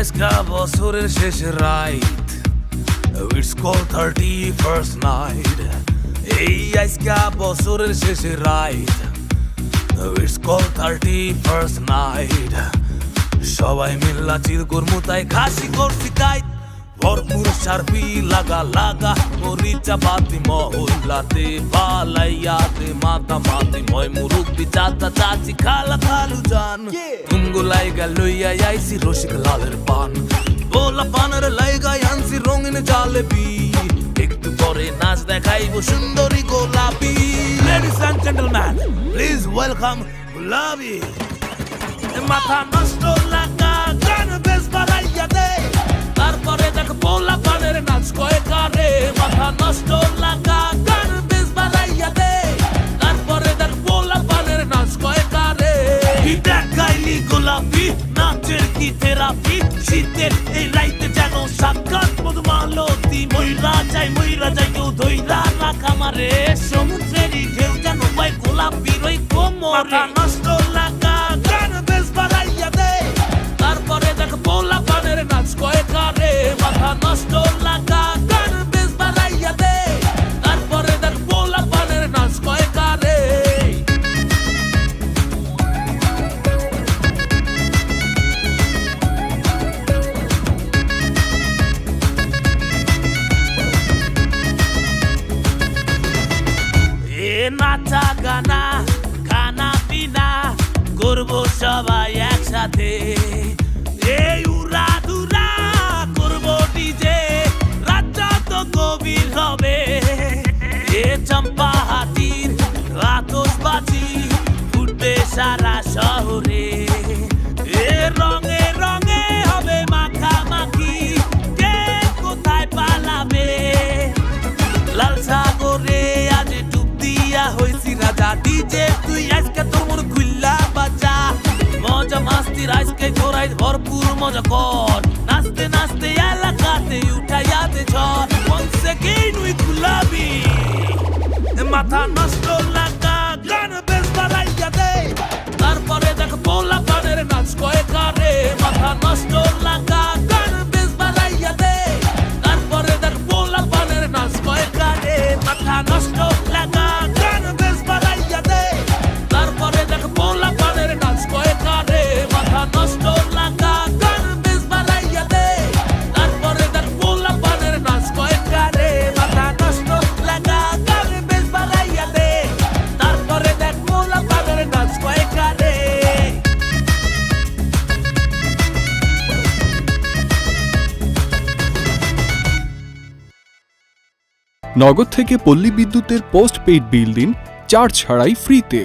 আজকা বছরের শেষ right. It's call thirty first night এই আজকা বছরের শেষ right. It's call thirty first night সবাই মিল্লা চিল করমু, তাই খাসি করছি কাইট ভরপুর সার্ফি লাগা লাগা মরিচা বাতি মহল্লাতে পালাইয়াতে মাথা মাতি ময় মুরুব্বি চাচা চাচি খালা খালু জান তুমগো লাইগা লইয়া আইছি রসিক লালের পান বোলা পানের লাইগা আনছি রঙিন জালেবি একটু পরে নাচ দেখাইব সুন্দরী Golapi ladies and gentleman please welcome Golapi মাথা নষ্ট নাচ কারে মাথা নষ্ট লাগা গান বেশ বাড়াইয়া দে? তারপরে দেখ পোলা পানের নাচ কয়ে কারে দেখাইলি গোলাপি নাচের কি থেরাপি? শীতের এই রাইতে যেন সাক্ষাৎ মধুমালতি ময়রা যাই ময়রা যাই কেউ ধৈরা রাখা মারে সমুদ্রেরই ঢেউ যেন পাই গোলাপির ওই কোমরে। নষ্ট নাচা গানা খানা পিনা করব সবাই একসাথে। এই ডিজে তুই আজকে তোর মন খুল্লা বাজা। মজা মাস্তির আজকে জোরাই ভরপুর মজা কর। নাচতে নাচতে এলাকাতে উঠাইয়াতে ঝড়। মন থেকে নুই গুলাবি। মাথা নষ্ট লাগা নগদ থেকে পল্লী বিদ্যুতের পোস্ট পেইড বিল দিন চার্জ ছাড়াই ফ্রিতে